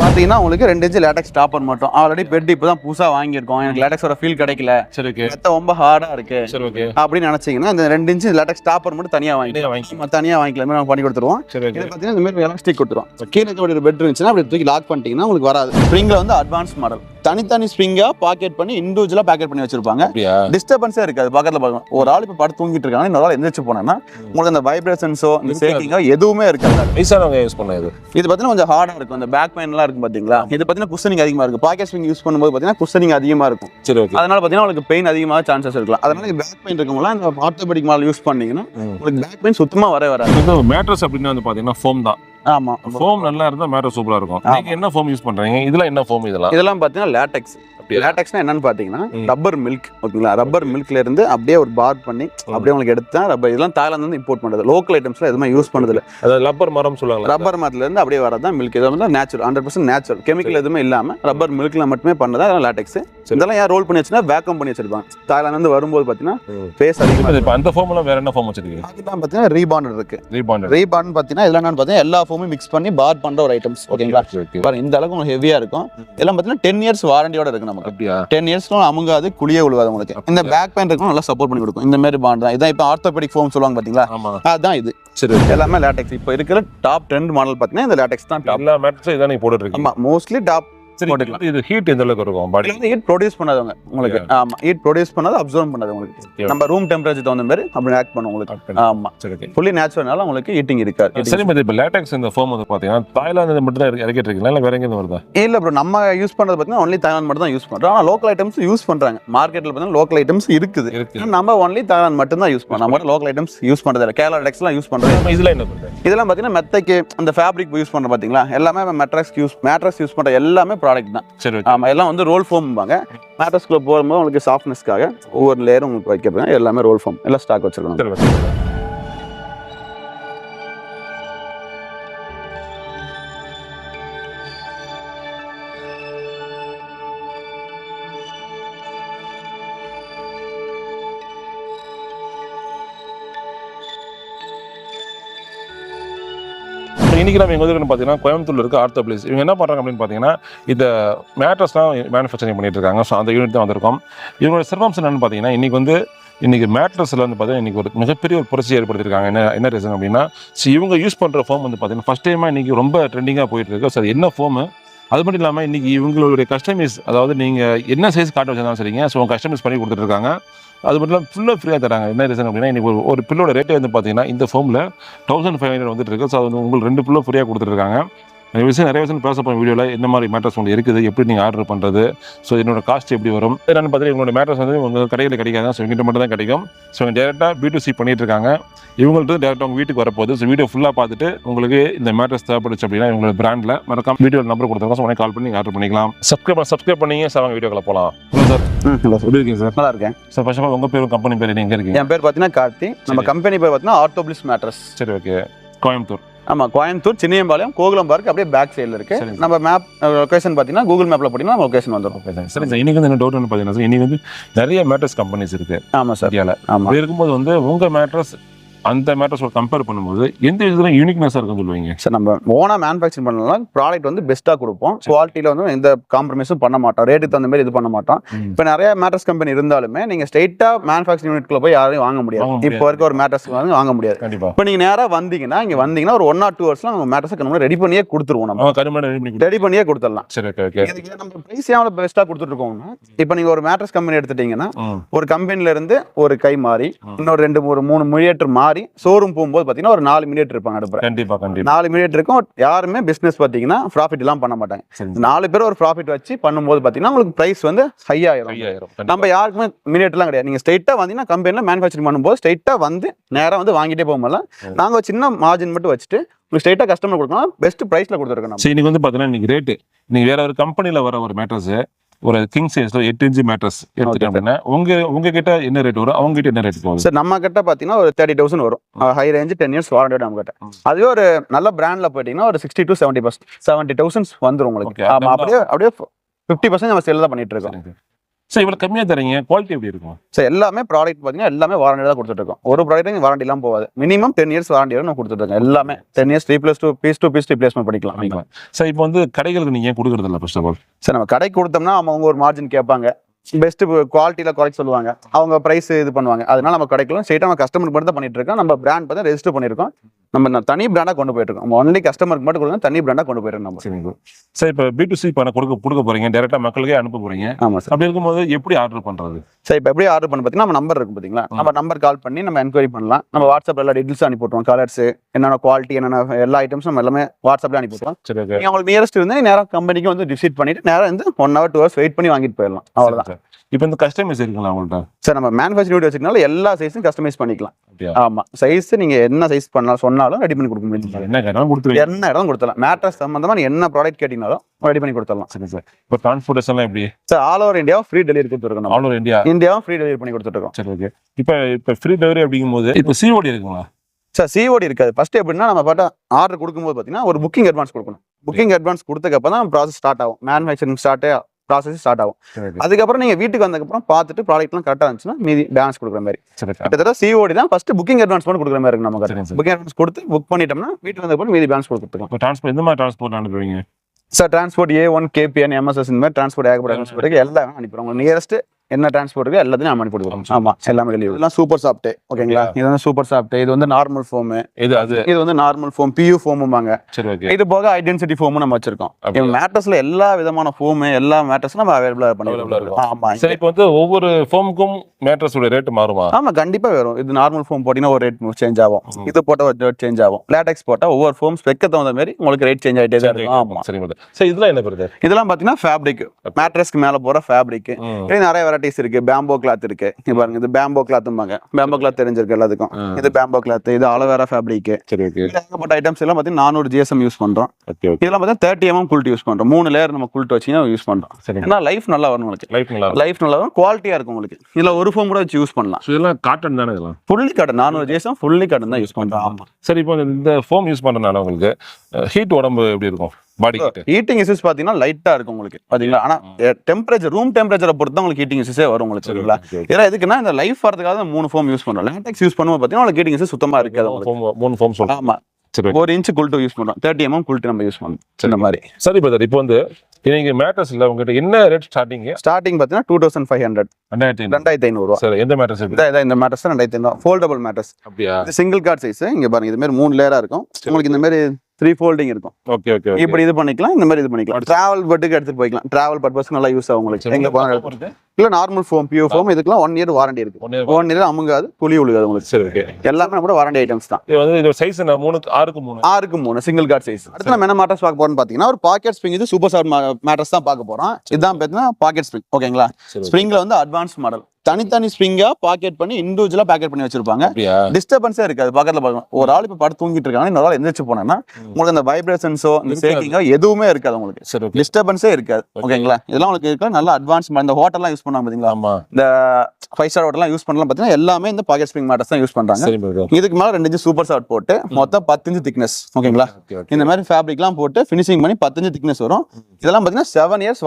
பார்த்தீங்கன்னா உங்களுக்கு ரெண்டு இன்ச்சு லேட்டக்ஸ் டாப்பர் மட்டும். ஆல்ரெடி பெட் இப்போ தான் புதுசாக வாங்கியிருக்கோம். எனக்கு லேட்டக்ஸோட ஃபீல் கிடைக்கல. சரி ஓகே மெத்த ரொம்ப ஹார்டாக இருக்கு. சரி ஓகே அப்படின்னு நினச்சிங்கன்னா இந்த ரெண்டு இன்ச்சு லேட்டக்ஸ் டாப்பர் மட்டும் தனியாக வாங்கி வாங்கி தனியாக வாங்கிக்கலாம். நம்ம பண்ணி கொடுத்துருவோம். சரி இது பார்த்தீங்கன்னா இந்த மாதிரி எலாஸ்டிக் கொடுத்துரும் கீழே ஒரு பெட் இருந்துச்சுன்னா அப்படி தூக்கி லாக் பண்ணிட்டீங்கன்னா உங்களுக்கு வராது. ஸ்ப்ரிங்கில் வந்து அட்வான்ஸ் மாடல் தனித்தனி ஸ்ப்ரிங்காக பாக்கெட் பண்ணி இண்டிவிஜுவலாக பேக்கெட் பண்ணி வச்சிருப்பாங்க. டிஸ்டர்பன்ஸே இருக்காது. பக்கத்தில் பார்க்கணும் ஒரு ஆள் இப்போ படுத்து தூங்கிட்டு இருக்காங்க இன்னொரு ஆள் எந்திரிச்சு போனேன்னா உங்களுக்கு அந்த வைப்ரேஷன்ஸோ இந்த. சேக்கிங்கோ எதுவுமே இருக்காது. வயசானவங்க யூஸ் பண்ண இது. இது பார்த்தீங்கன்னா கொஞ்சம் ஹார்டாக இருக்கும். அந்த பேக் பெயின்லாம் இருக்கும் பார்த்தீங்களா இது பார்த்தீங்கன்னா குஷனிங் அதிகமாக இருக்கும். பாக்கெட் ஸ்ப்ரிங் யூஸ் பண்ணும்போது பார்த்தீங்கன்னா குஷனிங் அதிகமாக இருக்கும். சரி ஓகே அதனால பார்த்தீங்கன்னா உங்களுக்கு பெயின் அதிகமாக சான்சஸ் இருக்கலாம். அதனால பேக் பெயின் இருக்கவங்களாம் இந்த ஆர்த்தோபெடிக் மாடல் யூஸ் பண்ணீங்கன்னா உங்களுக்கு பேக் பெயின் சுத்தமாக வரவே வராது. மேட்ரஸ் அப்படின்னு வந்து பாத்தீங்கன்னா ஃபோம் தான். ஆமாம் ஃபோம் நல்லா இருந்தா மேட்ரஸ் சூப்பரா இருக்கும். நீங்க என்ன ஃபோம் யூஸ் பண்றீங்க? இதெல்லாம் என்ன ஃபோம் இதெல்லாம்? இதெல்லாம் பார்த்தீங்கன்னா லேட்டெக்ஸ்? லேட்டெக்ஸ்னா என்னன்னு பார்த்தீங்கன்னா ம். ரப்பர் மில்க் ஓகேங்களா? ரப்பர் மில்க்ல இருந்து அப்படியே ஒரு பார் பண்ணி அப்படியே உங்களுக்கு எடுத்தா ரப்பர் இதெல்லாம் தாய்லாந்து வந்து இம்போர்ட் பண்ணுறது லோக்கல் ஐட்டம்ஸ்ல எதுவுமே யூஸ் பண்ணதில்ல. அதாவது லப்பர் மரம் சொல்லுவாங்களா ரப்பர் மரத்துல இருந்து அப்படியே வரதான் மில்க் இது வந்து natural hundred percent natural chemical எதுவுமே இல்லாம ரப்பர் மில்க்ல மட்டுமே பண்ணதா? அதெல்லாம் லேட்டெக்ஸ். இதெல்லாம் ஏன் ரோல் பண்ணி வச்சுன்னா வேக்கம் பண்ணி வச்சிருப்பாங்க. தாய்லாந்து இருந்து வரும்போது பார்த்தீங்கன்னா ம். ஃபேஸ் அதிகமாக இப்ப அந்த எல்லாம் வேற என்ன ஃபோம் வச்சிருக்கீங்க? அதுதான் பார்த்தீங்கன்னா ரீபாண்ட் இருக்கு. ரீபாண்ட் ரீபாண்ட் பார்த்தீங்கன்னா இதெல்லாம் என்னன்னு பார்த்தீங்கன்னா எல்லா ஃபோமும் மிக்ஸ் பண்ணி பார் பண்ற ஒரு ஐட்டம்ஸ் ஓகேங்களா? இந்த அளவுக்கு உங்களுக்கு ஹெவியா இருக்கும். இதெல்லாம் பார்த்தீங்கன்னா டென் இயர்ஸ் வாரண்டியோட இருக்கு நமக்கு. அப்படியா? டென் இயர்ஸ்க்கும் அமுங்காது குளியே விழுவாது உங்களுக்கு. இந்த பேக் பெயின் இருக்கும் நல்லா சப்போர்ட் பண்ணி கொடுக்கும். இந்த மாதிரி பாண்ட் தான். இதான் இப்போ ஆர்த்தோபெடிக் ஃபோம் சொல்லுவாங்க பாத்தீங்களா? ஆமா. அதுதான் இது. சரி எல்லாமே லேட்டெக்ஸ் இப்போ இருக்கிற டாப் ட்ரெண்ட் மாடல் பார்த்தீங்கன்னா இந்த லேட்டெக்ஸ் தான் டாப் எல்லா மேட்ரஸும் இதான் ஆமா மோஸ்ட்லி டாப் போட்டுக்கலாம். இது ஹீட் எந்த அளவுக்கு இருக்கும்? பாடி வந்து ஹீட் ப்ரொடியூஸ் பண்ணாதவங்க. உங்களுக்கு ஆமா ஹீட் ப்ரொடியூஸ் பண்ணாது அப்சர்வ் பண்ணாது உங்களுக்கு. நம்ம ரூம் டெம்பரேச்சர் தகுந்த மாதிரி அப்படி ஆக்ட் பண்ணும் உங்களுக்கு. ஆமா. சரி ஃபுல்லி நேச்சுரல்னால உங்களுக்கு ஹீட்டிங் இருக்காது. சரி இப்போ லேட்டெக்ஸ் இந்த ஃபோம் வந்து பாத்தீங்கன்னா தாய்லாந்து மட்டும் தான் இறக்கிட்டு இருக்கீங்களா? இல்ல வேற எங்கேருந்து வருதா? இல்ல ப்ரோ நம்ம யூஸ் பண்றது பார்த்தீங்கன்னா ஒன்லி தாய்லாந்து மட்டும் தான் யூஸ் பண்றோம். ஆனா லோக்கல் ஐட்டம்ஸ் யூஸ் பண்றாங்க. மார்க்கெட்ல பார்த்தீங்கன்னா லோக்கல் ஐட்டம்ஸ் இருக்குது. நம்ம ஒன்லி தாய்லாந்து மட்டும் தான் யூஸ் பண்ணோம் நம்ம லோக்கல் ஐட்டம்ஸ் யூஸ் பண்றது இல்லை கேரளா டெக்ஸ்லாம் யூஸ் பண்றது இல்ல. இதுல என்ன பண்றீங்க இதெல்லாம் பார்த்தீங்கன்னா மெத்தைக்கு அந்த ஃபேப்ரிக் யூஸ் பண்ற பாத்தீங்களா? எல்லாமே மெட்ரஸ் யூஸ் யூஸ் பண்ற எல்லாமே ப்ராடக்ட் தான். சரி ஓகே. ஆமா எல்லாம் வந்து ரோல் ஃபோம்பாங்க மேட்ரஸ்குள்ள போகும்போது உங்களுக்கு சாஃப்ட்னஸ்க்காக ஒவ்வொரு லேயரும் உங்களுக்கு வைக்கிறது எல்லாமே ரோல் ஃபோம் எல்லாம் ஸ்டாக் வச்சிருக்காங்க இன்றைக்கி நம்ம எங்கள் வந்து பார்த்தீங்கன்னா கோயம்புத்தூர்ல இருக்க ஆர்த்தோ பிளேஸ் இவங்க என்ன பண்ணுறாங்க அப்படின்னு பார்த்தீங்கன்னா இந்த மேட்ரஸ்லாம் மேனுஃபேக்சரிங் பண்ணிட்டு இருக்காங்க. ஸோ அந்த யூனிட் தான் வந்திருக்கோம். இவங்களோட சிறப்பம்சம் என்னென்னு பார்த்தீங்கன்னா இன்றைக்கி வந்து இன்றைக்கி மேட்ரஸில் வந்து பார்த்தீங்கன்னா இன்றைக்கி ஒரு மிகப்பெரிய ஒரு புரட்சி ஏற்படுத்தியிருக்காங்க என்ன என்ன ரீசன் அப்படின்னா ஸோ இவங்க யூஸ் பண்ணுற ஃபோம் வந்து பார்த்தீங்கன்னா ஃபஸ்ட் டைமாக இன்றைக்கி ரொம்ப ட்ரெண்டிங்காக போயிட்டு இருக்கு. ஸோ அது என்ன ஃபோமு அது மட்டும் இல்லாமல் இன்றைக்கி இவங்களுடைய கஸ்டமைஸ் அதாவது நீங்கள் என்ன சைஸ் காட்ட வச்சிருந்தாலும் சரிங்க. ஸோ கஸ்டமைஸ் பண்ணி கொடுத்துட்ருக்காங்க. அது மட்டும் இல்லாமல் ஃபுல்லாக ஃப்ரீயாக தராங்க. என்ன ரீசன் அப்படின்னா இன்றைக்கி ஒரு ஒரு பில்லோட ரேட்டே வந்து பார்த்தீங்கன்னா இந்த ஃபோமில் தௌசண்ட் ஃபைவ் ஹண்ட்ரட் வந்துட்டு இருக்கு ஸோ அது வந்து உங்களுக்கு ரெண்டு பில்லோ ஃப்ரீயாக கொடுத்துருக்காங்க நிறைய விஷயம் நிறைய விஷயம் பேச போகிற வீடியோவில் என்ன மாதிரி மேட்ரஸ் உங்களுக்கு இருக்குது? எப்படி நீங்கள் ஆர்டர் பண்ணுறது ஸோ என்னோட காஸ்ட் எப்படி வரும்? என்னென்னு பார்த்தீங்கன்னா உங்களோட மேட்ரஸ் வந்து உங்கள் கடையில் கிடைக்காது. ஸோ எங்கிட்ட மட்டும் தான் கிடைக்கும். ஸோ இவங்க டேரெக்டாக பி டு சி பண்ணிட்டு இருக்காங்க. இவங்கள்ட்ட டேரெக்டாக உங்கள் வீட்டுக்கு வரப்போகுது. ஸோ வீடியோ ஃபுல்லாக பார்த்துட்டு உங்களுக்கு இந்த மேட்ரஸ் தேவைப்படுச்சு அப்படின்னா இவங்களோட பிராண்டில் மறக்காம வீடியோ நம்பர் கொடுத்துருக்கோம் ஸோ உடனே கால் பண்ணி ஆர்டர் பண்ணிக்கலாம். சப்ஸ்கிரைப் சப்ஸ்கிரைப் பண்ணீங்க. சார் அவங்க வீடியோக்குள்ள போகலாம் சார் எப்படி இருக்கீங்க சார் நல்லா இருக்கேன். சார் ஃபர்ஸ்ட் ஆஃப் உங்கள் பேரும் கம்பெனி பேர் எங்கே இருக்கீங்க? என் பேர் பார்த்தீங்கன்னா கார்த்தி. நம்ம. கம்பெனி பேர் பார்த்தீங்கன்னா ஆர்த்தோபிளிஸ் மேட்ரஸ் சரி ஓகே கோயம்புத்தூர். ஆமா கோயம்புத்தூர் சின்னியம்பாளையம் கோகுலம் பார்க் அப்படியே பேக் சைடில் இருக்கு. நம்ம மேப் லொகேஷன் பார்த்தீங்கன்னா கூகுள் மேப்ல போட்டீங்கன்னா நம்ம லொகேஷன் வந்துடும் ஓகே சார் சரி சார் இன்னைக்கு வந்து என்ன டவுட் வந்து பார்த்தீங்கன்னா சார் இன்னைக்கு வந்து நிறைய மேட்ரஸ் கம்பெனிஸ் இருக்கு ஆமா சார் இந்தியாவில் ஆமா. அப்படி இருக்கும்போது வந்து உங்கள் மேட்ரஸ் அந்த மேட்ரஸோட கம்பேர் பண்ணும்போது எந்த விதத்துல யூனிக்னஸாக இருக்குன்னு சொல்லுவீங்க? சார் நம்ம ஓனா மேனுஃபேக்சர் பண்ணலாம் ப்ராடக்ட் வந்து பெஸ்ட்டாக கொடுப்போம். குவாலிட்டியில் வந்து எந்த காம்ப்ரமைஸும் பண்ண மாட்டோம். ரேட்டுக்கு தகுந்த மாதிரி இது பண்ண மாட்டோம். இப்போ நிறைய மேட்ரஸ் கம்பெனி இருந்தாலுமே நீங்கள் ஸ்ட்ரெயிட்டாக மேனுஃபேக்சரிங் யூனிட்குள்ள போய் யாரையும் வாங்க முடியாது. இப்போ இருக்க ஒரு மேட்ரஸ் வந்து வாங்க முடியாது. இப்போ நீங்கள் நேராக வந்தீங்கன்னா இங்கே வந்தீங்கன்னா ஒரு ஒன் ஆர் டூ ஹவர்ஸ்லாம் நம்ம மேட்ரஸை நம்ம ரெடி பண்ணியே கொடுத்துருவோம் நம்ம. ரெடி பண்ணியே கொடுத்துடலாம். சரி ஓகே நம்ம ப்ரைஸ் ஏன் பெஸ்ட்டாக கொடுத்துட்ருக்கோம்னா இப்போ நீங்கள் ஒரு மேட்ரஸ் கம்பெனி எடுத்துட்டீங்கன்னா ஒரு கம்பெனில இருந்து ஒரு கை மாறி இன்னொரு ரெண்டு ஒரு மூணு மீடியேட்டர் மாறி ஷோரூம் போகும்போது பார்த்தீங்கன்னா ஒரு நாலு மீடியேட்டர் இருப்பாங்க நடுப்புற கண்டிப்பா கண்டிப்பா. நாலு மீடியேட்டர் இருக்கும். யாருமே பிசினஸ் பார்த்தீங்கன்னா ப்ராஃபிட் எல்லாம் பண்ண மாட்டாங்க. நாலு பேர் ஒரு ப்ராஃபிட் வச்சு பண்ணும்போது பார்த்தீங்கன்னா உங்களுக்கு ப்ரைஸ் வந்து ஹை ஆயிரும். நம்ம யாருக்குமே மீடியேட்டர்லாம் கிடையாது. நீங்கள் ஸ்ட்ரைட்டாக வந்தீங்கன்னா கம்பெனியில் மேனுஃபேக்சரிங் பண்ணும்போது ஸ்ட்ரைட்டாக வந்து நேராக வந்து வாங்கிட்டே போகும்போது ம். நாங்கள் சின்ன மார்ஜின் மட்டும் வச்சுட்டு உங்களுக்கு ஸ்ட்ரைட்டாக கஸ்டமர் கொடுக்கணும் பெஸ்ட் ப்ரைஸில் கொடுத்துருக்கோம் சரி இன்னைக்கு வந்து பார்த்தீங்கன்னா இன்னைக்கு ரேட்டு இன்னைக்கு வேற ஒரு கம்பெனியில் வர ஒரு மேட்ரஸ் ஒரு கிங் சைஸ்ல எட்டு இன்ச்சு மேட்ரஸ் எடுத்துட்டேன் அப்படின்னா உங்க உங்ககிட்ட என்ன ரேட் வரும்? அவங்க கிட்ட என்ன ரேட் போகுது? சார் நம்ம கிட்ட பார்த்தீங்கன்னா ஒரு தேர்ட்டி தௌசண்ட் வரும். High range ten years warranty நம்ம கிட்ட. அதுவே ஒரு நல்ல பிராண்ட்ல போயிட்டீங்கன்னா ஒரு sixty to seventy percent seventy thousands வந்துரும் உங்களுக்கு. ஆமா அப்படியே அப்படியே ஃபிஃப்டி பர்சன்ட் நம்ம செல் தான் பண்ணிட்டு இருக்கோம். சார். சார் இவ்வளவு கம்மியா தரீங்க குவாலிட்டி எப்படி இருக்கும்? ஸோ எல்லாமே ப்ராடக்ட் பார்த்தீங்கன்னா எல்லாமே வாரண்டி தான் கொடுத்துட்டு இருக்கோம் ஒரு ப்ராடக்ட் வாரண்டி எல்லாம் போகாது. மினிமம் டென் இயர்ஸ் வாரண்டி நம்ம கொடுத்துட்டு இருக்கோம் எல்லாமே. Ten years three plus two piece two piece replacement பண்ணிக்கலாம் சார் இப்போ வந்து கடைகளுக்கு நீங்க ஏன் கொடுக்கறது இல்ல ஃபர்ஸ்ட் ஆஃப் ஆல் சார் நம்ம கடைக்கு கொடுத்தோம்னா அவங்க ஒரு மார்ஜின் கேட்பாங்க. பெஸ்ட் குவாலிட்டியில் குறைக்க சொல்லுவாங்க. அவங்க ப்ரைஸ் இது பண்ணுவாங்க. அதனால நம்ம கடைக்கலாம் ஸ்ட்ரெயிட்டாக நம்ம கஸ்டமருக்கு மட்டும் தான் பண்ணிட்டு இருக்கோம் நம்ம பிராண்ட் பார்த்து ரெஜிஸ்டர் பண்ணியிருக்கோம். நம்ம தனி பிராண்டாக கொண்டு போயிட்டு இருக்கோம் ஒன்லி கஸ்டமருக்கு மட்டும் கொடுங்க தனி பிராண்டாக கொண்டு போயிட்டு நம்ம. சரிங்க சார் இப்போ பி டு சி பண்ண கொடுக்க கொடுக்க போறீங்க. டேரக்டா மக்களுக்கே அனுப்ப போறீங்க. ஆமாம் சார் அப்படி இருக்கும்போது எப்படி ஆர்டர் பண்றது? சரி இப்போ எப்படி ஆர்டர் பண்ண பார்த்தீங்கன்னா நம்ம நம்பர் இருக்கு பார்த்தீங்களா நம்ம நம்பர் கால் பண்ணி நம்ம என்கொயரி பண்ணலாம். நம்ம வாட்ஸ்அப்ல எல்லா டீட்டெயில்ஸ் அனுப்பி விட்டுருவோம் கலர்ஸ் என்னென்ன குவாலிட்டி என்னென்ன எல்லா ஐட்டம்ஸும் நம்ம எல்லாமே வாட்ஸ்அப்ல அனுப்பி விட்டுருவோம் சரி ஓகே நீங்க உங்களுக்கு நியரஸ்ட் இருந்து நேராக கம்பெனிக்கு வந்து விசிட் பண்ணிட்டு நேரா வந்து one hour two hours wait பண்ணி வாங்கிட்டு போயிடலாம். அவ்வளவுதான். சார் இப்போ இந்த கஸ்டமைஸ் இருக்குங்களா உங்கள்ட்ட? சார் நம்ம மேனுஃபேக்சரிங் வச்சுக்கனால எல்லா சைஸும் கஸ்டமைஸ் பண்ணிக்கலாம். அப்படியா? ஆமா. சைஸ் நீங்க என்ன சைஸ் பண்ணலாம் சொன்னாலும் ரெடி பண்ணி கொடுக்க முடியும் என்ன கேட்டாலும் கொடுத்துருவீங்க. என்ன இடம் கொடுத்தலாம் மேட்ரஸ் சம்பந்தமா நீ என்ன ப்ராடக்ட் கேட்டீங்கனாலும் ரெடி பண்ணி கொடுத்துடலாம். சரி சார். இப்போ டிரான்ஸ்போர்ட்டேஷன்லாம் எப்படி? Sir all over India free delivery கொடுத்துருக்கோம் ஆல் ஓவர் இந்தியா இந்தியாவும் ஃப்ரீ டெலிவரி பண்ணி கொடுத்துருக்கோம் சரி ஓகே இப்போ இப்போ ஃப்ரீ டெலிவரி அப்படிங்கும்போது இப்போ சிஓடி இருக்குங்களா? சார் சிஓடி இருக்காது. ஃபர்ஸ்ட் எப்படின்னா நம்ம பாட்ட ஆர்டர் கொடுக்கும்போது பார்த்தீங்கன்னா ஒரு புக்கிங் அட்வான்ஸ் கொடுக்கணும். புக்கிங் அட்வான்ஸ் கொடுத்தக்கப்ப தான் ப்ராசஸ் ஸ்டார்ட் ஆகும். மேனுஃபேக்சரிங் ஸ்டார்ட் ப்ராசஸ் ஸ்டார்ட் ஆகும். அதுக்கப்புறம் நீங்க வீட்டுக்கு வந்ததுக்கப்புறம் பார்த்துட்டு ப்ராடக்ட்லாம் கரெக்டாக இருந்துச்சுன்னா மீதி பேலன்ஸ் கொடுக்குற மாதிரி. கிட்டத்தட்ட சிஓடி தான் ஃபர்ஸ்ட் புக்கிங் அட்வான்ஸ் பண்ணி கொடுக்குற மாதிரி இருக்கு நமக்கு. புக்கிங் அட்வான்ஸ் கொடுத்து புக் பண்ணிட்டோம்னா வீட்டுக்கு வந்ததுக்கப்புறம் மீதி பேலன்ஸ் கொடுத்துருக்கோம் டிரான்ஸ்போர்ட் எந்த மாதிரி transport அனுப்புவீங்க sir transport A one KPN MSS இந்த மாதிரி டிரான்ஸ்போர்ட் ஏகப்பட்ட டிரான்ஸ்போர்ட் எல்லாமே அனுப்பிடுவோம். உங்களுக்கு நியரஸ்ட் என்ன டிரான்ஸ்போர்ட் இருக்கோ எல்லாத்தையும் நம்ம அனுப்பி கொடுக்குறோம் ஆமா. எல்லாமே டெலிவரி இதெல்லாம் சூப்பர் சாஃப்ட் ஓகேங்களா? இது வந்து சூப்பர் சாஃப்ட் இது வந்து நார்மல் ஃபோம் இது அது. இது வந்து நார்மல் ஃபோம் பியூ ஃபோமுமாங்க சரி ஓகே இது போக ஐடென்சிட்டி ஃபோமும் நம்ம வச்சிருக்கோம்? மேட்டர்ஸ்ல எல்லா விதமான ஃபோம் எல்லா மேட்டர்ஸும் நம்ம அவைலபிளா பண்ணி. ஆமா. சரி இப்போ வந்து ஒவ்வொரு ஃபோமுக்கும் மேட்ரஸோட ரேட் மாறுமா? ஆமா கண்டிப்பா வரும். இது நார்மல் ஃபோம் போட்டீங்கன்னா ஒரு ரேட் சேஞ்ச் ஆகும். இது போட்டா ஒரு ரேட் சேஞ்ச் ஆகும். லேட்டெக்ஸ் போட்டா ஒவ்வொரு ஃபோம் ஸ்பெக்க தகுந்த மாதிரி உங்களுக்கு ரேட் சேஞ்ச் ஆயிட்டே தான் இருக்கும். ஆமா. சரி இதெல்லாம் என்ன பிரதர்? இதெல்லாம் பாத்தீங்கன்னா ஃபேப்ரிக் மேட்ரஸ்க்கு மேல போற ஃபேப்ரிக் நிறைய வெரைட்டிஸ் இருக்கு. பேம்போ கிளாத் இருக்கு. இங்க பாருங்க இது பேம்போ கிளாத்ம்பாங்க பேம்போ கிளாத் தெரிஞ்சிருக்கு எல்லாத்துக்கும். இது பேம்போ கிளாத் இது அலோவேரா ஃபேப்ரிக் சரி ஓகே. ஏகப்பட்ட ஐட்டம்ஸ் எல்லாம் பாத்தீங்கன்னா நானூறு ஜிஎஸ்எம் யூஸ் பண்றோம். இதெல்லாம் பார்த்தா தேர்ட்டி எம்எம் குல்ட் யூஸ் பண்றோம். மூணு லேயர் நம்ம குல்ட் வச்சு யூஸ் பண்றோம். சரி. ஏன்னா லைஃப் நல்லா வரும் உங்களுக்கு. லைஃப் நல்லா லைஃப் நல்லா வரும். குவாலிட்டியா இருக்கும் உங்களுக்கு. இதுல ஒரு ஃபோம் கூட வச்சு யூஸ் பண்ணலாம். இதெல்லாம் காட்டன் தானே இதெல்லாம்? ஃபுல்லி காட்டன் நானூறு ஜிஎஸ்எம் ஃபுல்லி காட்டன் தான் யூஸ் பண்றோம். ஆமா. சரி இப்போ இந்த ஃபோம் யூஸ் பண்றதுனால உங்களுக்கு ஹீட் உடம்பு எப்படி இருக்கும்? பாடி ஹீட்டிங் இஷ்யூஸ் பாத்தீங்கன்னா லைட்டா இருக்கும் உங்களுக்கு பாத்தீங்களா? ஆனா டெம்பரேச்சர் ரூம் டெம்பரேச்சரை பொறுத்து தான் உங்களுக்கு ஹீட்டிங் இஷ்யூஸே வரும் உங்களுக்கு சரிங்களா? இதெல்லாம் எதுக்குன்னா இந்த லைஃப் வரதுக்காக மூணு ஃபோம் யூஸ் பண்றோம். லேட்டெக்ஸ் யூஸ் பண்ணும்போது பாத்தீங்கன்னா உங்களுக்கு ஹீட்டிங் இஷ்யூஸ் சுத்தமா இருக்காது மூணு ஃபோம் சொல்றேன். ஆமா. சரி. ஒரு இன்ச் குல்ட்டு யூஸ் பண்றோம். தேர்ட்டி எம்எம் குல்ட்டு நம்ம யூஸ் பண்றோம். இந்த மாதிரி. சரி பிரதர் இப்போ வந்து இன்னைக்கு மேட்ரஸ் இல்ல உங்ககிட்ட என்ன ரேட் ஸ்டார்டிங் ஸ்டார்டிங் பாத்தீங்கன்னா டூ தௌசண்ட் ஃபைவ் ஹண்ட்ரட் ரெண்டாயிரத்தி ஐநூறு. ரெண்டாயிரத்தி ஐநூறுவா சரி எந்த மேட்ரஸ் இதான் இந்த மேட்டர்ஸ் ரெண்டாயிரத்தி ஐநூறு ஃபோல்டபுள் மேட்டர்ஸ் அப்படியா? சிங்கிள் கார்ட் சைஸ் இங்க பாருங்க இது மாதிரி மூணு லேயரா இருக்கும். உங்களுக்கு இந்த மாதிரி த்ரீ ஃபோல்டிங் இருக்கும். ஓகே ஓகே இப்படி இது பண்ணிக்கலாம் இந்த மாதிரி இது பண்ணிக்கலாம். டிராவல் பட்டுக்கு எடுத்துட்டு போய்க்கலாம். டிராவல் பர்பஸ்க்கு நல்லா யூஸ் ஆகும் உங்களுக்கு. எங்க போனாலும் இல்ல நார்மல் ஃபோம் பியூ ஃபோம் இதுக்கெல்லாம் ஒன் இயர் வாரண்டி இருக்கு. ஒன் இயர் அமுங்காது புளி உழுகாது உங்களுக்கு. சரி ஓகே எல்லாமே நம்ம வாரண்டி ஐட்டம்ஸ் தான். இது வந்து இதோட சைஸ் மூணு ஆறுக்கு மூணு. ஆறுக்கு மூணு சிங்கிள் கார்ட் சைஸ் அடுத்து நம்ம என்ன மேட்டர்ஸ் பார்க்க போறோம்னு பாத்தீங்கன்னா ஒரு பாக்கெட் ஸ்ப்ரிங் இது சூப்பர் சார் மேட்டர்ஸ் தான் பார்க்க போறோம். இதுதான் பார்த்தீங்கன்னா பாக்கெட் ஸ்ப்ரிங் ஓகேங்களா ஸ்ப்ரிங்ல வந்து அட்வான்ஸ் மாடல் தனித்தனி ஸ்ப்ரிங்கா பாக்கெட் பண்ணி இண்டிவிஜுவலா பேக்கெட் பண்ணி வச்சிருப்பாங்க. டிஸ்டர்பன்ஸே இருக்காது. பக்கத்துல பார்க்கலாம் ஒரு ஆள் இப்ப படுத்து தூங்கிட்டு இருக்காங்க இன்னொரு ஆள் எந்திரிச்சு போனேன்னா உங்களுக்கு அந்த வைப்ரேஷன்ஸோ இந்த. சேக்கிங்கோ எதுவுமே இருக்காது உங்களுக்கு. டிஸ்டர்பன்ஸே இருக்காது. ஓகேங்களா? இதெல்லாம் உங்களுக்கு இருக்க நல்ல அட்வான்ஸ் இந்த ஹோட்டல்லாம் யூஸ் பண்ணாங்க பாத்தீங்களா? இந்த ஃபைவ் ஸ்டார் ஹோட்டல்லாம் யூஸ் பண்ணலாம் பாத்தீங்கன்னா எல்லாமே இந்த பாக்கெட் ஸ்ப்ரிங் மேட்டர்ஸ் தான் யூஸ் பண்றாங்க. இதுக்கு மேல ரெண்டு இன்ச்சு சூப்பர் ஷார்ட் போட்டு மொத்தம் பத்து இன்ச்சு திக்னஸ் ஓகேங்களா? ஓகே ஓகே இந்த மாதிரி ஃபேப்ரிக்லாம் போட்டு ஃபினிஷிங் பண்ணி பத்து இன்ச்சு திக்னஸ் வரும். இதெல்லாம் பாத்தீங்கன்னா செவன் இயர்ஸ்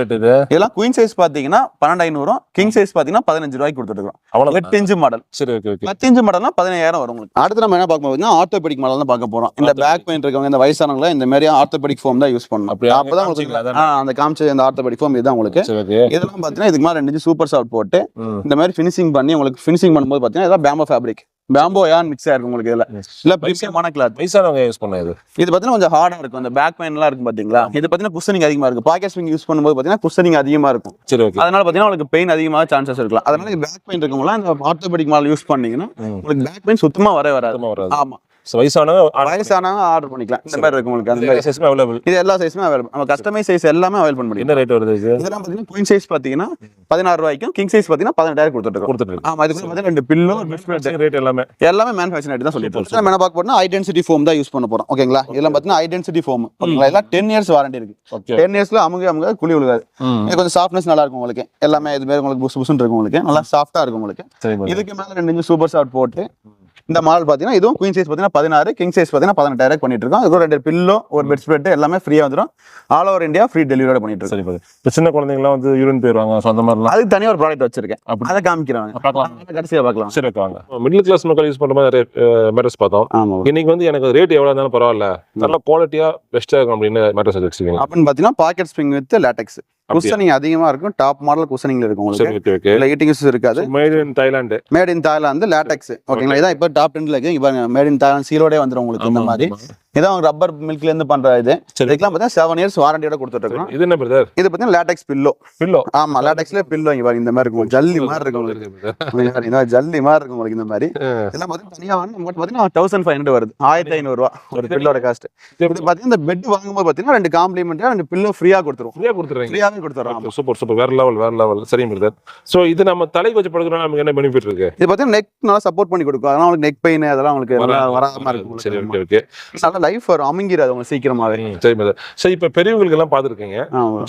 ரேட் இது? இதெல்லாம் குயின் சைஸ் பாத்தீங்கன்னா பன்னெண்டு ஐநூறும் கிங் சைஸ் பாத்தீங்கன்னா பதினஞ்சு ரூபாய்க்கு கொடுத்துருக்கோம் அவ்வளவு எட்டு இன்ச்சு மாடல் சரி ஓகே ஓகே பத்து இன்ச்சு மாடல்னா பதினாயிரம் வரும் உங்களுக்கு. அடுத்து நம்ம என்ன பார்க்க போறோம்னா ஆர்த்தோபெடிக் மாடல் தான் பார்க்க போறோம். இந்த பேக் பெயின் இருக்கவங்க இந்த வயசானவங்க இந்த மாதிரி ஆர்த்தோபெடிக் ஃபோம் தான் யூஸ் பண்ணணும். அப்படியா? அப்பதான் உங்களுக்கு அந்த காமிச்ச இந்த ஆர்த்தோபெடிக் ஃபோம் இதுதான் உங்களுக்கு. இதெல்லாம் பாத்தீங்கன்னா இதுக்கு மேல ரெண்டு சூப்பர் சாஃப்ட் போட்டு இந்த மாதிரி ஃபினிஷிங் பண்ணி உங்களுக்கு ஃபினிஷிங் பண்ணும்போது பாத்தீங்கன்னா இதெல்லாம் பேம்போ ஃபேப்ரிக் பேம்போ யான் மிக்ஸ் ஆயிருக்கும் உங்களுக்கு இதுல. இல்ல பிரீமியமான கிளாத் வயசானவங்க யூஸ் பண்ண இது. இது பாத்தீங்கன்னா கொஞ்சம் ஹார்டா இருக்கும். அந்த பேக் பெயின் எல்லாம் இருக்கும் பாத்தீங்களா? இது பாத்தீங்கன்னா குஷனிங் அதிகமா இருக்கு பாக்கெட் ஸ்விங் யூஸ் பண்ணும்போது பாத்தீங்கன்னா குஷனிங் அதிகமா இருக்கும். சரி ஓகே அதனால பாத்தீங்கன்னா உங்களுக்கு பெயின் அதிகமாக சான்சஸ் இருக்கலாம். அதனால பேக் பெயின் இருக்கவங்களாம் இந்த ஆர்த்தோபெடிக் மாடல் யூஸ் பண்ணீங்கன்னா. உங்களுக்கு பேக் பெயின் சுத்தமா வரவே வராது. ஆமா. ஸோ வயசானவங்க வயசானவங்க ஆர்டர் பண்ணிக்கலாம். இந்த மாதிரி இருக்கும் உங்களுக்கு அந்த மாதிரி. சைஸ்மே அவைலபிள் இது எல்லா சைஸுமே அவைலபிள் நம்ம கஸ்டமைஸ் சைஸ் எல்லாமே அவைல் பண்ண முடியும் என்ன ரேட் வருது இது? இதெல்லாம் பாத்தீங்கன்னா குயின் சைஸ் பாத்தீங்கன்னா பதினாறு ரூபாய்க்கும் கிங் சைஸ் பாத்தீங்கன்னா பதினெட்டாயிரம் கொடுத்துட்டு கொடுத்துட்டு இருக்கு ஆமா இதுக்கு ரெண்டு பில்லோ ரேட் எல்லாமே. எல்லாமே மேனுஃபேக்சர் ஐடி தான் சொல்லிட்டு நம்ம என்ன பார்க்க போறோம்னா ஐடென்சிட்டி ஃபோம் தான் யூஸ் பண்ண போறோம். ஓகேங்களா இதெல்லாம் பாத்தீங்கன்னா ஐடென்சிட்டி ஃபோம் ஓகேங்களா டென் இயர்ஸ் வாரண்டி இருக்கு. டென் இயர்ஸ்ல அமுக அமுக குழி விழுகாது. இது கொஞ்சம் சாஃப்ட்னஸ் நல்லா இருக்கும் உங்களுக்கு. எல்லாமே இது மாதிரி உங்களுக்கு புசு புசுன்னு இருக்கும் உங்களுக்கு. நல்லா சாஃப்டா இருக்கும் உங்களுக்கு. இதுக்கு மேல ரெண்டு இன்ச்சு சூப்பர் ஷார்ட் போட்டு இந்த மாடல் பார்த்தீங்கன்னா இதுவும் குயின் சைஸ் பார்த்தீங்கன்னா பதினாறு கிங் சைஸ் பார்த்தீங்கன்னா பதினெட்டாயிரம் பண்ணிட்டு இருக்கோம் இதுவும் ரெண்டு பில்லோ ஒரு பெட் ஸ்ப்ரெட் எல்லாமே ஃப்ரீயாக வந்துடும் ஆல் ஓவர் இந்தியா ஃப்ரீ டெலிவரியோட பண்ணிட்டு இருக்கோம் சரி இப்போ சின்ன குழந்தைங்களாம் வந்து யூரின் போயிருவாங்க. ஸோ அந்த மாதிரிலாம். அதுக்கு தனியாக ஒரு ப்ராடக்ட் வச்சிருக்கேன். அப்படி. அதை காமிக்கிறாங்க. பார்க்கலாம். கடைசியாக பார்க்கலாம். சரி வாங்க. மிடில் கிளாஸ் மக்கள் யூஸ் பண்ணுற மாதிரி நிறைய மேட்டர்ஸ் பார்த்தோம். ஆமாம் இன்னைக்கு வந்து எனக்கு ரேட் எவ்வளோ இருந்தாலும் பரவாயில்ல. நல்ல குவாலிட்டியா பெஸ்ட்டாக இருக்கும் அப்படின்னு மேட்டர்ஸ் வச்சுருக்கீங்க. அப்படின்னு பார்த்தீங்கன்னா pocket spring with latex cushioning அதிகமாக இருக்கும். டாப் மாடல் குஷனிங்ல இருக்கும் உங்களுக்கு. இல்லை ஈட்டிங்ஸ் இருக்காது. Made in Thailand made in Thailand latex ஓகேங்களா இதான் இப்போ டாப் டென்ல இருக்கு. இப்போ மேட் இன் தாய்லாந்து சீலோடே வந்துடும் உங்களுக்கு இந்த மாதிரி. இதான் ரப்பர் மில்க்ல இருந்து பண்ற இது. இதுக்கெல்லாம் பார்த்தீங்கன்னா செவன் இயர்ஸ் வாரண்டியோட கொடுத்துட்டு இருக்கோம். இது என்ன பிரதர் இது பார்த்தீங்கன்னா லேட்டெக்ஸ் பில்லோ பில்லோ ஆமா லேட்டெக்ஸ்ல பில்லோ இங்க இந்த மாதிரி இருக்கும். ஜல்லி மாதிரி இருக்கும் உங்களுக்கு. ஜல்லி மாதிரி இருக்கும் உங்களுக்கு இந்த மாதிரி. இதெல்லாம் பார்த்தீங்கன்னா தனியாக வந்து பார்த்தீங்கன்னா தௌசண்ட் ஃபைவ் ஹண்ட்ரட் வருது. ஆயிரத்தி ஐநூறுரூவா ஒரு பில்லோட காஸ்ட் இது பார்த்தீங்கன்னா இந்த பெட் வாங்கும்போது பார்த்தீங்கன்னா ரெண்டு காம்ப்ளிமெண்ட்டாக ரெண்டு பில்லோ ஃப்ரீயாக கொடுத்துருவோம். ஃப்ரீயாக கொடுத்துறீங்க ஃப்ரீயாகவே கொடுத்துறோம் சூப்பர் சூப்பர் வேற லெவல் வேற லெவல் சரி பிரதர் ஸோ இது நம்ம தலைக்கு வச்சு படுக்கிறோம் நமக்கு என்ன பெனிஃபிட் இருக்கு? இது பார்த்தீங்கன்னா நெக் நல்லா சப்போர்ட் பண்ணி கொடுக்கும். அதெல்லாம் உங்களுக்கு நெக் பெயின் அதெல்லாம் உங்களுக்கு வராம இருக்கும் சரி. ஓகே ஓகே நல்லா லைஃப் வரும். அமுங்கிடாது உங்களுக்கு சீக்கிரமாவே சரி சரி இப்போ பெரியவங்களுக்கு எல்லாம் பார்த்துருக்கீங்க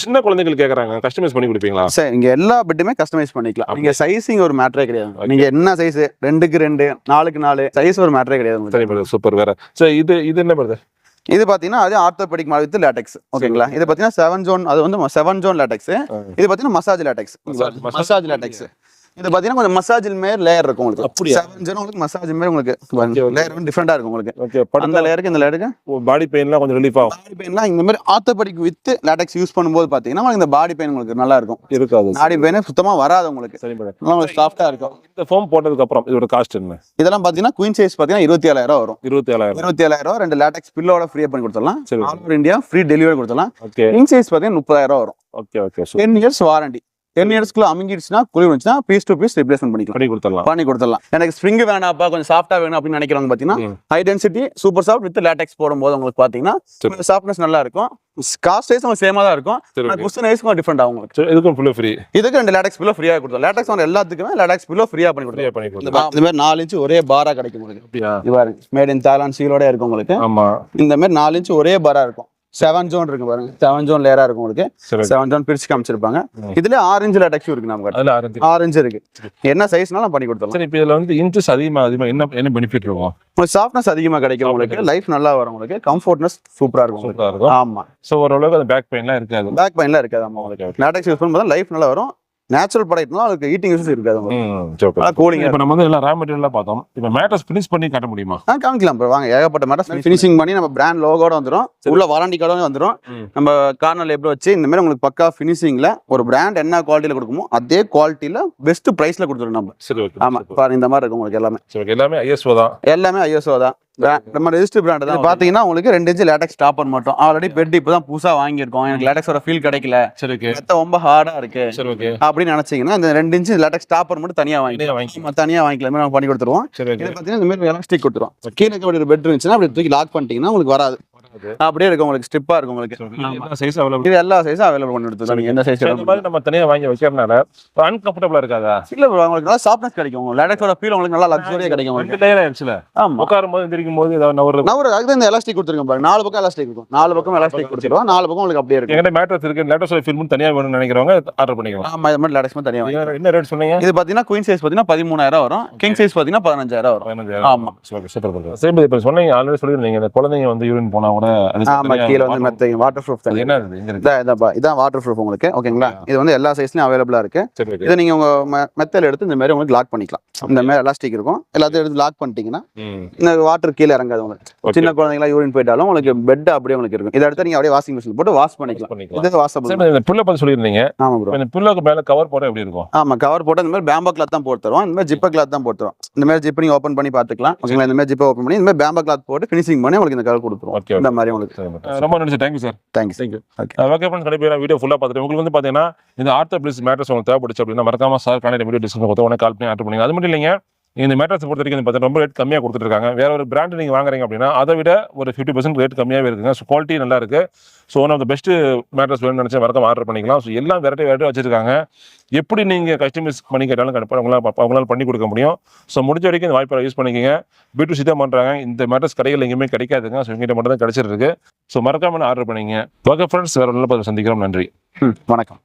சின்ன குழந்தைகள் கேட்குறாங்க கஸ்டமைஸ் பண்ணி கொடுப்பீங்களா? சரி இங்க எல்லா பெட்டுமே கஸ்டமைஸ் பண்ணிக்கலாம். நீங்க சைஸிங் ஒரு மேட்டரே கிடையாது. நீங்க என்ன சைஸ் ரெண்டுக்கு ரெண்டு நாலுக்கு நாலு சைஸ் ஒரு மேட்டரே கிடையாது. சரி பிரதர் சூப்பர் வேற. சரி இது இது என்ன பிரதர் இது பாத்தீங்கன்னா அது ஆர்த்தோபெடிக் மாடல் வித் லேட்டெக்ஸ் ஓகேங்களா? இது பாத்தீங்கன்னா செவன் ஜோன் அது வந்து செவன் ஜோன் லேட்டெக்ஸ் இது பாத்தீங்கன்னா மசாஜ் லேட்டெக்ஸ் மசாஜ் லேட்டெக்ஸ் இது பாத்தீங்கன்னா கொஞ்சம் மசாஜ் மேர் லேயர் இருக்கும் உங்களுக்கு. அப்படியா? செவன் உங்களுக்கு மசாஜ் மேர் உங்களுக்கு. லேயர் வந்து டிஃப்ரெண்டா இருக்கும் உங்களுக்கு. ஓகே அந்த லேயருக்கு இந்த லேயருக்கு பாடி பெயின்லாம் கொஞ்சம் ரிலீஃப் ஆகும். பாடி பெயின்லாம் இந்த மாதிரி ஆர்த்தோபெடிக் வித் லேட்டெக்ஸ் யூஸ் பண்ணும்போது பாத்தீங்கன்னா இந்த பாடி பெயின் உங்களுக்கு நல்லா இருக்கும். இருக்காது. பாடி பெயின் சுத்தமா வராது உங்களுக்கு. சரி நல்லா உங்களுக்கு சாஃப்டா இருக்கும். இந்த ஃபோம் போட்டதுக்கு அப்புறம் இதோட காஸ்ட் என்ன? இதெல்லாம் பாத்தீங்கன்னா குயின் சைஸ் பாத்தீங்கன்னா இருபத்தி ஏழாயிரம் வரும். இருபத்தி ஏழாயிரம். இருபத்தி ஏழாயிரம் ரெண்டு லேட்டெக்ஸ் பில்லோட ஃப்ரீயா பண்ணி கொடுத்துடலாம். All over India free delivery கொடுத்துடலாம். ஓகே கிங் சைஸ் பாத்தீங்கன்னா முப்பதாயிரம் வரும். Okay okay ten years warranty ten இயர்ஸ்க்குள்ள அமுங்கிடுச்சுன்னா குளிர் வந்துச்சுன்னா பீஸ் டு பீஸ் ரிப்ளேஸ்மெண்ட் பண்ணிக்கலாம். பண்ணி கொடுத்துடலாம். பண்ணி கொடுத்துடலாம். எனக்கு ஸ்ப்ரிங் வேணாப்பா கொஞ்சம் சாஃப்டா வேணும் அப்படின்னு நினைக்கிறவங்க பாத்தீங்கன்னா. High density super soft with latex போடும்போது உங்களுக்கு பாத்தீங்கன்னா. சாஃப்ட்னஸ் நல்லா இருக்கும். காஸ்ட் வைஸ் உங்களுக்கு சேமா தான் இருக்கும். குஷன் வைஸ் கொஞ்சம் டிஃப்ரெண்ட் ஆகும் உங்களுக்கு. இதுக்கும் ஃபுல்லு ஃப்ரீ இதுக்கு ரெண்டு லேட்டெக்ஸ் பில்லோ ஃப்ரீயா கொடுத்தோம் லேட்டெக்ஸ் வந்து எல்லாத்துக்குமே லேட்டெக்ஸ் பில்லோ ஃப்ரீயா பண்ணி கொடுத்தோம் பண்ணி இந்த மாதிரி நாலு இன்ச் ஒரே பாரா கிடைக்கும் உங்களுக்கு. இது பாருங்க. மேட் இன் தாய்லாந்து சீலோட இருக்கும் உங்களுக்கு. ஆமா. இந்த மாதிரி நாலு இன்ச் ஒரே பாரா இருக்கும். செவன் ஜோன் இருக்கு பாருங்க. செவன் ஜோன் லேயரா இருக்கும் உங்களுக்கு. செவன் ஜோன் பிரிச்சு காமிச்சிருப்பாங்க. இதுல ஆரஞ்சு லேட்டெக்ஸும் இருக்கு நம்ம அதில் ஆரஞ்சு இருக்கு. என்ன சைஸ்னாலும் பண்ணி கொடுத்துடலாம். சரி இப்போ இதில் வந்து இன்ச்சஸ் அதிகமாக அதிகமாக என்ன என்ன பெனிஃபிட் இருக்கும்? சாஃப்ட்னஸ் அதிகமா கிடைக்கும் உங்களுக்கு. லைஃப் நல்லா வரும் உங்களுக்கு. கம்ஃபர்ட்னஸ் சூப்பரா இருக்கும் ஆமா. ஸோ ஓரளவுக்கு பேக் பெயின்லாம் இருக்காது. பேக் பெயின்லாம் இருக்காது ஆமா உங்களுக்கு. லேட்டெக்ஸ் யூஸ் பண்ணும்போது லைஃப் நல்லா வரும். நேச்சுரல் ப்ராடக்ட்னால அதுக்கு ஈட்டிங் யூஸ் இருக்காது கூலிங் இப்போ நம்ம வந்து எல்லாம் ரா மெட்டீரியலாக பார்த்தோம். இப்போ மேட்டர்ஸ் ஃபினிஷ் பண்ணி காட்ட முடியுமா? ஆ காமிக்கலாம் bro. வாங்க ஏகப்பட்ட மேட்டர் ஃபினிஷிங் பண்ணி நம்ம பிராண்ட் லோகோட வந்துரும். உள்ள வாரண்டி கார்டும் வந்துரும். ம். நம்ம கார்னர் லேபிள் வச்சு இந்த மாதிரி உங்களுக்கு பக்கா ஃபினிஷிங்ல ஒரு பிராண்ட் என்ன குவாலிட்டியில கொடுக்குமோ அதே குவாலிட்டியில பெஸ்ட் பிரைஸ்ல கொடுத்துரும் நம்ம. சரி ஓகே ஆமா பாருங்க இந்த மாதிரி இருக்கும் உங்களுக்கு எல்லாமே. சரி ஓகே எல்லாமே ஐஎஸ்ஓ தான். எல்லாமே ஐஎஸ்ஓ தான். நம்ம ரெஜிஸ்டர் பிராண்ட் தான் பாத்தீங்கன்னா உங்களுக்கு ரெண்டு இன்ச்சு லேட்டெக்ஸ் டாப்பர் மட்டும். ஆல்ரெடி பெட் இப்பதான் புதுசா வாங்கியிருக்கோம். எனக்கு லேட்டெக்ஸோட ஃபீல் கிடைக்கல. சரி ஓகே மெத்த ரொம்ப ஹார்டா இருக்கு. சரி ஓகே அப்படின்னு நினைச்சீங்கன்னா இந்த ரெண்டு இன்ச்சு லேட்டெக்ஸ் டாப்பர் மட்டும் தனியா வாங்கிக்கலாம். தனியா வாங்கிக்கலாம். நம்ம பண்ணி கொடுத்துருவோம். இது பாத்தீங்கன்னா இந்த மாதிரி எலாஸ்டிக் கொடுத்துரும். கீழே ஒரு பெட் இருந்துச்சுன்னா அப்படி தூக்கி லாக் பண்ணிட்டீங்கன்னா உங்களுக்கு வராது. அப்படியே இருக்கும் உங்களுக்கு ஸ்டிப்பா இருக்கும் உங்களுக்கு. சைஸ் அவைலபிள் இது எல்லா சைஸும் அவைலபிள் பண்ணி நீங்க எந்த சைஸ் இந்த மாதிரி நம்ம தனியாக வாங்கி வைக்கிறதுனால அன்கம்ஃபர்டபுளாக இருக்காதா? இல்ல உங்களுக்கு நல்லா சாஃப்ட்னஸ் கிடைக்கும். உங்களுக்கு லேட்டெக்ஸோட ஃபீல் உங்களுக்கு நல்லா லக்ஸரியா கிடைக்கும் உங்களுக்கு. ரெண்டு லேயர் ஆயிடுச்சுல ஆமா. உட்காரும் போது எந்திரிக்கும் போது ஏதாவது நவரு நான் ஒரு அதுக்கு இந்த எலாஸ்டிக் கொடுத்துருக்கேன் பாருங்க. நாலு பக்கம் எலாஸ்டிக் இருக்கும். நாலு பக்கம் எலாஸ்டிக் கொடுத்துருவோம். நாலு பக்கம் உங்களுக்கு அப்படியே இருக்கும். என்கிட்ட மேட்ரஸ் இருக்கு. லேட்டஸ்ட் ஃபில்மும் தனியாக வேணும்னு நினைக்கிறவங்க ஆர்டர் பண்ணிக்கலாம். ஆமா இது மாதிரி லேட்டெக்ஸ் தனியா வாங்கி என்ன ரேட் சொன்னீங்க? இது பாத்தீங்கன்னா குயின் சைஸ் பாத்தீங்கன்னா பதிமூணாயிரம் வரும். கிங் சைஸ் பாத்தீங்கன்னா பதினஞ்சாயிரம் வரும். ஆமா. சூப்பர் பண்ணுறேன் சரி இப்போ சொன்னீங்க ஆல்ரெடி சொல்லியிருந்தீங்க. இந்த குழந்தைங்க வந்து யூரின் போனா கூட ஆமா கீழே வந்து water- மெத்த வாட்டர் ப்ரூஃப் தண்ணி என்ன இதான் வாட்டர் ப்ரூஃப் உங்களுக்கு ஓகேங்களா? இது வந்து எல்லா சைஸ்லயும் அவைலபிளா இருக்கு. இதை நீங்க உங்க மெத்தல் எடுத்து இந்த மாதிரி உங்களுக்கு லாக் பண்ணிக்கலாம். இந்த மாதிரி எலாஸ்டிக் இருக்கும். எல்லாத்தையும் எடுத்து லாக் பண்ணிட்டீங்கன்னா இந்த வாட்டர் கீழே இறங்காது உங்களுக்கு. சின்ன குழந்தைங்களா யூரின் போயிட்டாலும் உங்களுக்கு பெட் அப்படியே உங்களுக்கு இருக்கும். இதை எடுத்து நீங்க அப்படியே வாஷிங் மிஷின் போட்டு வாஷ் பண்ணிக்கலாம். இது வாஷபிள் சரி இந்த புல்லை பத்தி சொல்லியிருந்தீங்க. ஆமா ப்ரோ இப்ப இந்த புல்லுக்கு மேல கவர் போட எப்படி இருக்கும்? ஆமா கவர் போட்டு இந்த மாதிரி பேம்பா கிளாத் தான் போட்டு தருவோம். இந்த மாதிரி ஜிப்பர் கிளாத் தான் போட்டு தருவோம். இந்த மாதிரி ஜிப் நீங்க ஓப்பன் பண்ணி பாத்துக்கலாம் ஓகேங்களா? இந்த மாதிரி ஜிப்பை ஓப்பன் பண்ணி இந்த மாதிரி பேம்பா கிளாத் போட்டு ஃபினிஷிங் பண்ணி உங்களுக்கு இந்த கவர் கொடுத்துருவோம். இந்த மாதிரி உங்களுக்கு ரொம்ப நன்றி thank you sir thanks thank you Okay. Okay friends கண்டிப்பாக வீடியோ ஃபுல்லாக பார்த்துட்டு உங்களுக்கு வந்து பார்த்தீங்கன்னா இந்த ஆர்த்தோ பிளஸ் மேட்ரஸ் உங்களுக்கு தேவைப்படுச்சு அப்படின்னா மறக்காம சார் கான்டாக்ட் வீடியோ டிஸ்கிரிப்ஷன் கொடுத்து உடனே கால் பண்ணி ஆர்டர் பண்ணுங்க அது மட்டும் இல்லைங்க இந்த மேட்ரஸ் பொறுத்த வரைக்கும் பார்த்தீங்கன்னா ரொம்ப ரேட் கம்மியாக கொடுத்துருக்காங்க வேற ஒரு பிராண்ட் நீங்கள் வாங்குறீங்க அப்படின்னா அதை விட ஒரு ஃபிஃப்டி பர்சன்ட் ரேட் கம்மியாகவே இருக்குங்க. ஸோ குவாலிட்டி நல்லா இருக்கு. So one of the best mattress வேணும்னு நினச்சா மறக்காம ஆர்டர் பண்ணிக்கலாம். ஸோ எல்லாம் வெரைட்டி வெரைட்டி வச்சிருக்காங்க. எப்படி நீங்கள் கஸ்டமைஸ் பண்ணி கேட்டாலும் கண்டிப்பாக அவங்களால அவங்களால பண்ணி கொடுக்க முடியும். ஸோ முடிஞ்ச வரைக்கும் இந்த வாய்ப்பை யூஸ் பண்ணிக்கோங்க. பீட்டு தான் பண்ணுறாங்க இந்த மேட்ரஸ் கடைகள் எங்கேயுமே கிடைக்காதுங்க. ஸோ எங்கிட்ட மட்டும் தான் கிடைச்சிருக்கு ஸோ மறக்காமல் ஆர்டர் பண்ணிங்க ஓகே ஃப்ரெண்ட்ஸ் வேறு நல்ல சந்திக்கிறோம். நன்றி. ம், வணக்கம்.